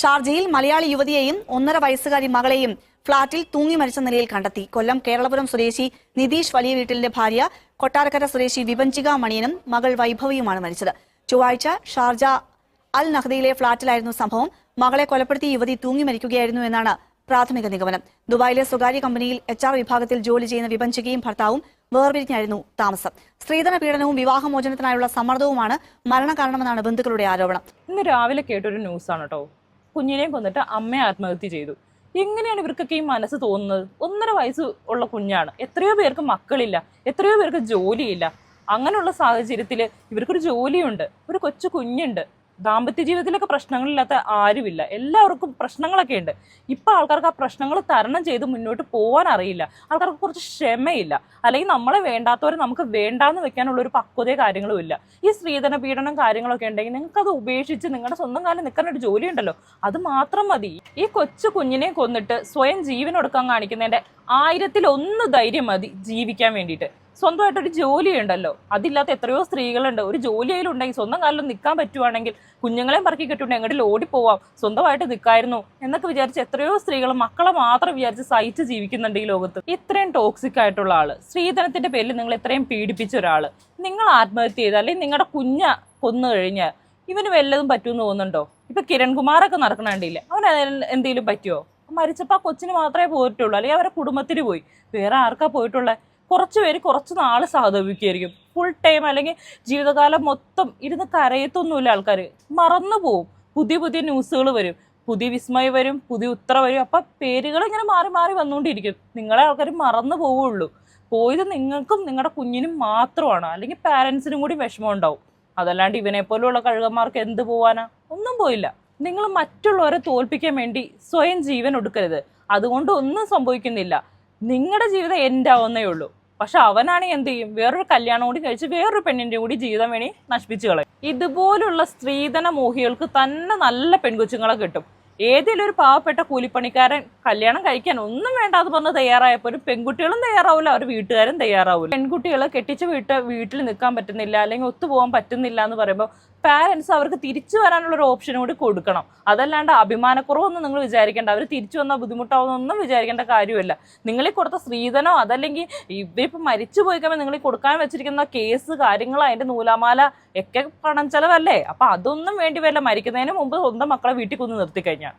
ഷാർജയിൽ മലയാളി യുവതിയെയും ഒന്നര വയസ്സുകാരി മകളെയും ഫ്ളാറ്റിൽ തൂങ്ങി മരിച്ച നിലയിൽ കണ്ടെത്തി. കൊല്ലം കേരളപുരം സ്വദേശി നിതീഷ് വലിയ വീട്ടിലിന്റെ ഭാര്യ കൊട്ടാരക്കര സ്വദേശി വിപഞ്ചിക മണിയനും മകൾ വൈഭവിയുമാണ് മരിച്ചത്. ചൊവ്വാഴ്ച ഷാർജ അൽ നഹദയിലെ ഫ്ളാറ്റിലായിരുന്നു സംഭവം. മകളെ കൊലപ്പെടുത്തി യുവതി തൂങ്ങി മരിക്കുകയായിരുന്നു എന്നാണ് പ്രാഥമിക നിഗമനം. ദുബായിലെ സ്വകാര്യ കമ്പനിയിൽ എച്ച് ആർ വിഭാഗത്തിൽ ജോലി ചെയ്യുന്ന വിപഞ്ചികയും ഭർത്താവും വേർപിരിഞ്ഞായിരുന്നു താമസം. സ്ത്രീധന പീഡനവും വിവാഹമോചനത്തിനായുള്ള സമ്മർദ്ദവുമാണ് മരണകാരണമെന്നാണ് ബന്ധുക്കളുടെ ആരോപണം. ഇന്ന് രാവിലെ കേട്ടൊരു ന്യൂസാണ് കേട്ടോ. കുഞ്ഞിനെയും കൊന്നിട്ട് അമ്മയെ ആത്മഹത്യ ചെയ്തു. എങ്ങനെയാണ് ഇവർക്കൊക്കെ ഈ മനസ്സ് തോന്നുന്നത്? ഒന്നര വയസ്സ് ഉള്ള കുഞ്ഞാണ്. എത്രയോ പേർക്ക് മക്കളില്ല. എത്രയോ പേർക്ക് ജോലിയില്ല. അങ്ങനെയുള്ള സാഹചര്യത്തിൽ ഇവർക്കൊരു ജോലിയുണ്ട്. ഒരു കൊച്ചു കുഞ്ഞുണ്ട്. ദാമ്പത്യ ജീവിതത്തിലൊക്കെ പ്രശ്നങ്ങളില്ലാത്ത ആരുമില്ല. എല്ലാവർക്കും പ്രശ്നങ്ങളൊക്കെ ഉണ്ട്. ഇപ്പൊ ആൾക്കാർക്ക് ആ പ്രശ്നങ്ങൾ തരണം ചെയ്ത് മുന്നോട്ട് പോകാൻ അറിയില്ല. ആൾക്കാർക്ക് കുറച്ച് ക്ഷമയില്ല. അല്ലെങ്കിൽ നമ്മളെ വേണ്ടാത്തവരെ നമുക്ക് വേണ്ടാന്ന് വെക്കാനുള്ള ഒരു പക്വതയോ കാര്യങ്ങളും ഇല്ല. ഈ സ്ത്രീധന പീഡനം കാര്യങ്ങളൊക്കെ ഉണ്ടെങ്കിൽ നിങ്ങൾക്ക് അത് ഉപേക്ഷിച്ച് നിങ്ങളുടെ സ്വന്തം കാലം നിൽക്കാൻ ഒരു ജോലി ഉണ്ടല്ലോ. അത് മാത്രം മതി. ഈ കൊച്ചു കുഞ്ഞിനെ കൊന്നിട്ട് സ്വയം ജീവനൊടുക്കാൻ കാണിക്കുന്നതിന്റെ ആയിരത്തിൽ ഒന്ന് ധൈര്യം മതി ജീവിക്കാൻ വേണ്ടിയിട്ട്. സ്വന്തമായിട്ടൊരു ജോലി ഉണ്ടല്ലോ അതില്ലാത്ത എത്രയോ സ്ത്രീകളുണ്ട്. ഒരു ജോലിയിലുണ്ടെങ്കിൽ സ്വന്തം കാലിൽ നിൽക്കാൻ പറ്റുവാണെങ്കിൽ കുഞ്ഞുങ്ങളെയും പറക്കി കിട്ടുണ്ടെങ്കിൽ എങ്ങോട്ടും ഓടിപ്പോവാം. സ്വന്തമായിട്ട് നിൽക്കായിരുന്നു എന്നൊക്കെ വിചാരിച്ച് എത്രയോ സ്ത്രീകൾ മക്കളെ മാത്രം വിചാരിച്ച് സഹിച്ച് ജീവിക്കുന്നുണ്ട് ഈ ലോകത്ത്. ഇത്രയും ടോക്സിക് ആയിട്ടുള്ള ആൾ. സ്ത്രീധനത്തിന്റെ പേരിൽ നിങ്ങൾ ഇത്രയും പീഡിപ്പിച്ച ഒരാൾ. നിങ്ങൾ ആത്മഹത്യ ചെയ്ത് അല്ലെങ്കിൽ നിങ്ങളുടെ കുഞ്ഞ കൊന്നു കഴിഞ്ഞാൽ ഇവന് വല്ലതും പറ്റുമെന്ന് തോന്നുന്നുണ്ടോ? ഇപ്പൊ കിരൺകുമാറൊക്കെ നടക്കണണ്ടില്ലേ അവൻ എന്തെങ്കിലും പറ്റുമോ മരിച്ചപ്പോൾ ആ കൊച്ചിന് മാത്രമേ പോയിട്ടുള്ളൂ. അല്ലെങ്കിൽ അവരുടെ കുടുംബത്തിന് പോയി. വേറെ ആർക്കാ പോയിട്ടുള്ളത് കുറച്ച് പേര് കുറച്ച് നാൾ സഹതപിക്കുമായിരിക്കും ഫുൾ ടൈം അല്ലെങ്കിൽ ജീവിതകാലം മൊത്തം ഇരുന്ന് കരയത്തൊന്നുമില്ല ആൾക്കാർ മറന്നു പോവും. പുതിയ പുതിയ ന്യൂസുകൾ വരും. പുതിയ വിസ്മയം വരും. പുതിയ ഉത്തര വരും. അപ്പം പേരുകൾ ഇങ്ങനെ മാറി മാറി വന്നുകൊണ്ടിരിക്കും നിങ്ങളെ ആൾക്കാർ മറന്നു പോവുള്ളൂ. പോയത് നിങ്ങൾക്കും നിങ്ങളുടെ കുഞ്ഞിനും മാത്രമാണ്. അല്ലെങ്കിൽ പാരൻസിനും കൂടി വിഷമം ഉണ്ടാവും. അതല്ലാണ്ട് ഇവനെ പോലെയുള്ള കഴുകന്മാർക്ക് എന്ത് പോവാനാ? ഒന്നും പോയില്ല. നിങ്ങൾ മറ്റുള്ളവരെ തോൽപ്പിക്കാൻ വേണ്ടി സ്വയം ജീവൻ ഒടുക്കരുത്. അതുകൊണ്ട് ഒന്നും സംഭവിക്കുന്നില്ല. നിങ്ങളുടെ ജീവിതം എന്റെ ആവുന്നേ ഉള്ളൂ. പക്ഷെ അവനാണ് എന്ത് ചെയ്യും? വേറൊരു കല്യാണം കൂടി കഴിച്ച് വേറൊരു പെണ്ണിന്റെ കൂടി ജീവിതം വേണി നശിപ്പിച്ചു കളയും. ഇതുപോലുള്ള സ്ത്രീധന മോഹികൾക്ക് തന്നെ നല്ല പെൺകൊച്ചുങ്ങളെ കിട്ടും. ഏതെങ്കിലും ഒരു പാവപ്പെട്ട കൂലിപ്പണിക്കാരൻ കല്യാണം കഴിക്കാൻ ഒന്നും വേണ്ടാന്ന് പറഞ്ഞ് തയ്യാറായപ്പോൾ പെൺകുട്ടികളും തയ്യാറാവില്ല അവർ വീട്ടുകാരും തയ്യാറാവില്ല പെൺകുട്ടികളെ കെട്ടിച്ച് വീട്ട് വീട്ടിൽ നിൽക്കാൻ പറ്റുന്നില്ല അല്ലെങ്കിൽ ഒത്തുപോകാൻ പറ്റുന്നില്ല എന്ന് പറയുമ്പോൾ പാരൻസ് അവർക്ക് തിരിച്ചു വരാനുള്ള ഒരു ഓപ്ഷൻ കൂടി കൊടുക്കണം. അതല്ലാണ്ട് അഭിമാനക്കുറവൊന്നും നിങ്ങൾ വിചാരിക്കേണ്ട. അവർ തിരിച്ചു വന്നാൽ ബുദ്ധിമുട്ടാവുന്നൊന്നും വിചാരിക്കേണ്ട കാര്യമില്ല നിങ്ങളീ കൊടുത്ത സ്ത്രീധനോ അതല്ലെങ്കിൽ ഇവരിപ്പോൾ മരിച്ചു പോയി കഴിയുമ്പോൾ നിങ്ങൾ കൊടുക്കാൻ വെച്ചിരിക്കുന്ന കേസ് കാര്യങ്ങൾ അതിന്റെ നൂലാമാല ഒക്കെ പണം ചെലവല്ലേ അപ്പം അതൊന്നും വേണ്ടി വരില്ല. മരിക്കുന്നതിന് മുമ്പ് സ്വന്തം മക്കളെ വീട്ടിൽ കൊന്ന് നിർത്തി കഴിഞ്ഞാൽ